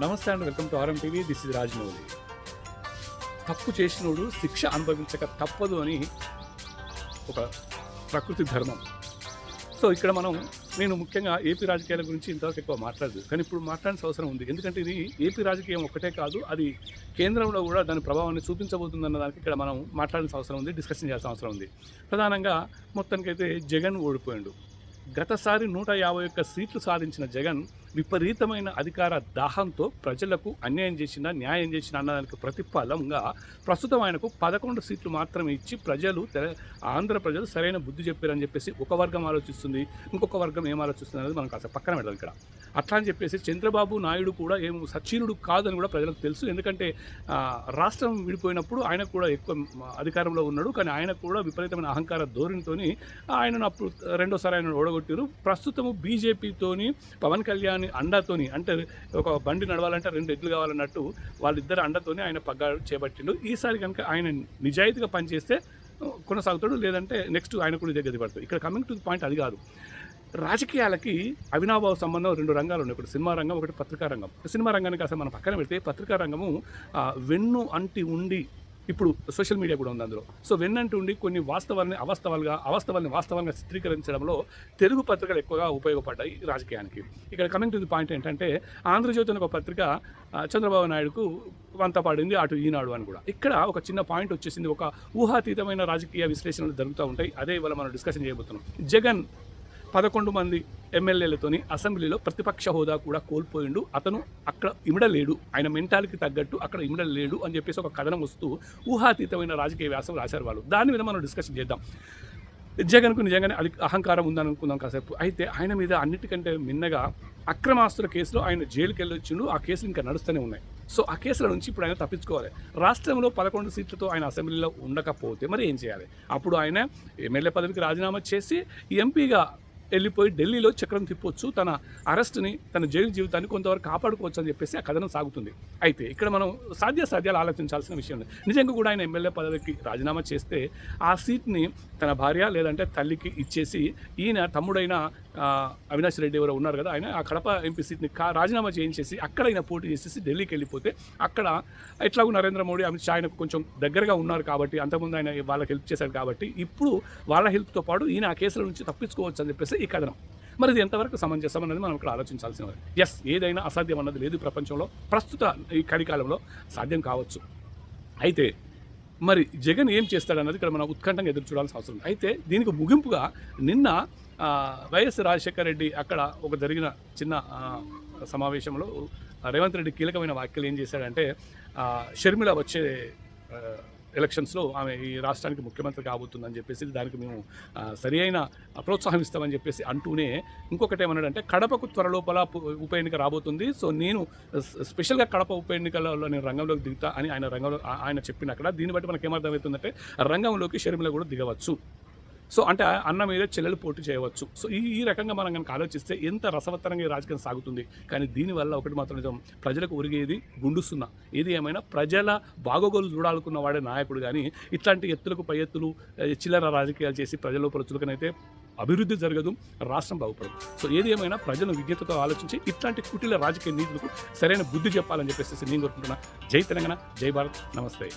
నమస్తే and welcome to RM TV. This is Rajamouli తప్పు చేసినోడు శిక్ష అనుభవించక తప్పదు అని ఒక ప్రకృతి ధర్మం. సో ఇక్కడ మనం నేను ముఖ్యంగా ఏపీ రాజకీయాల గురించి ఇంతవరకు ఎక్కువ మాట్లాడదు కానీ ఇప్పుడు మాట్లాడాల్సిన అవసరం ఉంది. ఎందుకంటే ఇది ఏపీ రాజకీయం ఒక్కటే కాదు అది కేంద్రంలో కూడా దాని ప్రభావాన్ని చూపించబోతుందన్న దానికి ఇక్కడ మనం మాట్లాడాల్సిన అవసరం ఉంది డిస్కషన్ చేయాల్సిన అవసరం ఉంది. ప్రధానంగా మొత్తానికైతే జగన్ ఓడిపోయాడు. గతసారి నూట యాభై ఒక్క సీట్లు సాధించిన జగన్ విపరీతమైన అధికార దాహంతో ప్రజలకు అన్యాయం చేసిన న్యాయం చేసిన అన్నదానికి ప్రతిఫలంగా ప్రస్తుతం ఆయనకు పదకొండు సీట్లు మాత్రమే ఇచ్చి ప్రజలు ఆంధ్ర ప్రజలు సరైన బుద్ధి చెప్పారని చెప్పేసి ఒక వర్గం ఆలోచిస్తుంది. ఇంకొక వర్గం ఏం ఆలోచిస్తుంది అనేది మనం కాస్త పక్కన పెడదాం ఇక్కడ. అట్లా అని చెప్పేసి చంద్రబాబు నాయుడు కూడా ఏం సచ్చీలుడు కాదని కూడా ప్రజలకు తెలుసు. ఎందుకంటే రాష్ట్రం విడిపోయినప్పుడు ఆయన కూడా ఎక్కువ అధికారంలో ఉన్నాడు. కానీ ఆయన కూడా విపరీతమైన అహంకార ధోరణితోని ఆయనను అప్పుడు రెండోసారి ఆయన ఓడగొట్టారు. ప్రస్తుతము బీజేపీతోని పవన్ కళ్యాణ్ అండతోని అంటే ఒక బండి నడవాలంటే రెండు ఎడ్లు కావాలన్నట్టు వాళ్ళిద్దరు అండతోని ఆయన పగ్గా చేపట్టిండు. ఈసారి కనుక ఆయన నిజాయితీగా పనిచేస్తే కొనసాగుతాడు. లేదంటే నెక్స్ట్ ఆయన కూడా దగ్గర పడతాడు. ఇక్కడ కమింగ్ టు ది పాయింట్ అది కాదు. రాజకీయాలకి అవినాభావ సంబంధం రెండు రంగాలు ఉన్నాయి. ఒకటి సినిమా రంగం ఒకటి పత్రికా రంగం. సినిమా రంగానికి అసలు మనం పక్కన పెడితే పత్రికా రంగము వెన్ను అంటి ఉండి ఇప్పుడు సోషల్ మీడియా కూడా ఉంది అందులో. సో వెన్నంటి ఉండి కొన్ని వాస్తవాలని అవాస్తవాలుగా అవాస్తవాల్ని వాస్తవంగా చిత్రీకరించడంలో తెలుగు పత్రికలు ఎక్కువగా ఉపయోగపడ్డాయి రాజకీయానికి. ఇక్కడ కమింగ్ టు ది పాయింట్ ఏంటంటే ఆంధ్రజ్యోతి ఒక పత్రిక చంద్రబాబు నాయుడుకు వంత పాడింది అటు ఈనాడు అని కూడా. ఇక్కడ ఒక చిన్న పాయింట్ వచ్చేసింది. ఒక ఊహాతీతమైన రాజకీయ విశ్లేషణలు జరుగుతూ ఉంటాయి. అదే ఇవాళ మనం డిస్కషన్ చేయబోతున్నాం. జగన్ పదకొండు మంది ఎమ్మెల్యేలతోని అసెంబ్లీలో ప్రతిపక్ష హోదా కూడా కోల్పోయిండు. అతను అక్కడ ఇమిడలేడు ఆయన మెంటాలికి తగ్గట్టు అక్కడ ఇమిడలేడు అని చెప్పేసి ఒక కథనం వస్తూ ఊహాతీతమైన రాజకీయ వ్యాసం రాశారు వాళ్ళు. దాని మీద మనం డిస్కషన్ చేద్దాం. జగన్కు నిజంగానే అది అహంకారం ఉందని అనుకుందాం కాసేపు. అయితే ఆయన మీద అన్నిటికంటే మిన్నగా అక్రమాస్తుల కేసులో ఆయన జైలుకి వెళ్ళొచ్చిండు ఆ కేసులు ఇంకా నడుస్తూనే ఉన్నాయి. సో ఆ కేసుల నుంచి ఇప్పుడు ఆయన తప్పించుకోవాలి. రాష్ట్రంలో పదకొండు సీట్లతో ఆయన అసెంబ్లీలో ఉండకపోతే మరి ఏం చేయాలి? అప్పుడు ఆయన ఎమ్మెల్యే పదవికి రాజీనామా చేసి ఎంపీగా వెళ్ళిపోయి ఢిల్లీలో చక్రం తిప్పొచ్చు తన అరెస్ట్ని తన జైలు జీవితాన్ని కొంతవరకు కాపాడుకోవచ్చు అని చెప్పేసి ఆ కథనం సాగుతుంది. అయితే ఇక్కడ మనం సాధ్యాసాధ్యాలు ఆలోచించాల్సిన విషయం ఉంది నిజంగా కూడా ఆయన ఎమ్మెల్యే పదవికి రాజీనామా చేస్తే ఆ సీట్ని తన భార్య లేదంటే తల్లికి ఇచ్చేసి ఈయన తమ్ముడైన అవినాష్ రెడ్డి ఎవరో ఉన్నారు కదా ఆయన ఆ కడప ఎంపీ సీట్ని కా రాజీనామా చేయించేసి అక్కడ ఆయన పోటీ చేసేసి ఢిల్లీకి వెళ్ళిపోతే అక్కడ ఎట్లాగూ నరేంద్ర మోడీ అమిత్ షా ఆయనకు కొంచెం దగ్గరగా ఉన్నారు కాబట్టి అంతకుముందు ఆయన వాళ్ళకి హెల్ప్ చేశారు కాబట్టి ఇప్పుడు వాళ్ళ హెల్ప్తో పాటు ఈయన ఆ కేసుల నుంచి తప్పించుకోవచ్చు అని చెప్పేసి ఈ కథనం. మరి ఇది ఎంతవరకు సమంజసం అనేది మనం ఇక్కడ ఆలోచించాల్సిన ఎస్ ఏదైనా అసాధ్యం అన్నది లేదు ప్రపంచంలో. ప్రస్తుత ఈ కలికాలంలో సాధ్యం కావచ్చు. అయితే మరి జగన్ ఏం చేస్తాడన్నది ఇక్కడ మనం ఉత్కంఠంగా ఎదురు చూడాల్సిన అవసరం ఉంది. అయితే దీనికి ముగింపుగా నిన్న వైఎస్ రాజశేఖర రెడ్డి అక్కడ ఒక జరిగిన చిన్న సమావేశంలో రేవంత్ రెడ్డి కీలకమైన వ్యాఖ్యలు ఏం చేశాడంటే షర్మిల వచ్చే ఎలక్షన్స్లో ఆమె ఈ రాష్ట్రానికి ముఖ్యమంత్రి కాబోతుందని చెప్పేసి దానికి మేము సరి అయిన ప్రోత్సాహం ఇస్తామని చెప్పేసి అంటూనే ఇంకొకటి ఏమన్నాడంటే కడపకు త్వరలోపల ఉప ఎన్నిక రాబోతుంది. సో నేను స్పెషల్గా కడప ఉప ఎన్నికలలో నేను రంగంలోకి దిగుతా అని ఆయన రంగంలో ఆయన చెప్పిన అక్కడ. దీన్ని బట్టి మనకు ఏమర్థమవుతుందంటే రంగంలోకి షర్మిల కూడా దిగవచ్చు. సో అంటే అన్న మీద చెల్లెలు పోటీ చేయవచ్చు. సో ఈ ఈ రకంగా మనం కనుక ఆలోచిస్తే ఎంత రసవత్తరంగా ఈ రాజకీయం సాగుతుంది. కానీ దీనివల్ల ఒకటి మాత్రం నిజం. ప్రజలకు ఒరిగేది గుండుస్తున్నా ఏది ఏమైనా ప్రజల బాగోగోలు చూడాలనుకున్న వాడే నాయకుడు కానీ ఇట్లాంటి ఎత్తులకు పై ఎత్తులు చిల్లర రాజకీయాలు చేసి ప్రజల ప్రచులకనైతే అభివృద్ధి జరగదు రాష్ట్రం బాగుపడదు. సో ఏది ఏమైనా ప్రజలను విజ్ఞతతో ఆలోచించి ఇట్లాంటి కుటిల రాజకీయ నీతులకు సరైన బుద్ధి చెప్పాలని చెప్పేసి నేను కోరుకుంటున్నా. జై తెలంగాణ జై భారత్. నమస్తే.